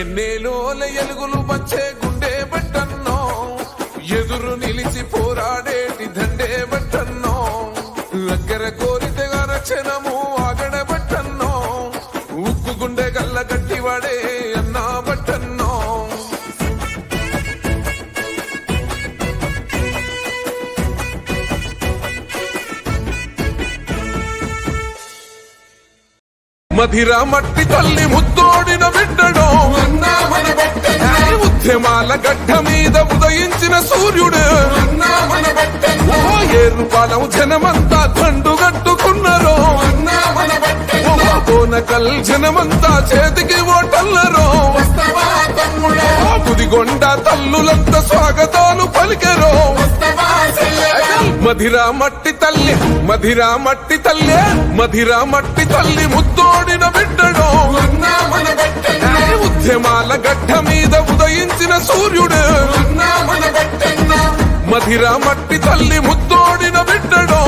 ఎన్నేలోల ఎలుగులు వచ్చే గుండె బట్టన్నో? ఎదురు నిలిచి పోరాడేటి దండే బట్టన్నో? దగ్గర కోరితే రచనము ఆగడ బట్టన్నో? ఉక్కు గుండె గల్ల గట్టివాడే అన్నా బట్టన్నో? మధిర మట్టి తల్లి ముద్దోడిన మధ్యమాల గడ్డ మీద ఉదయించిన సూర్యుడు. ఓ జనమంతా దండు కట్టుకున్నరో కోనకల్ జనమంతా చేతికి ఓటల్లరో ఓ తల్లులంత స్వాగతాలు పలికెరో మధిరా మట్టి తల్లి మధిరా మట్టి తల్లి మధిరా మట్టి తల్లి ముద్దోడిన బిడ్డడో ఉద్యమాల గడ్డ మీద మదిన సూర్యుడు. మధిర మట్టి తల్లి ముద్దోడిన బిడ్డడు.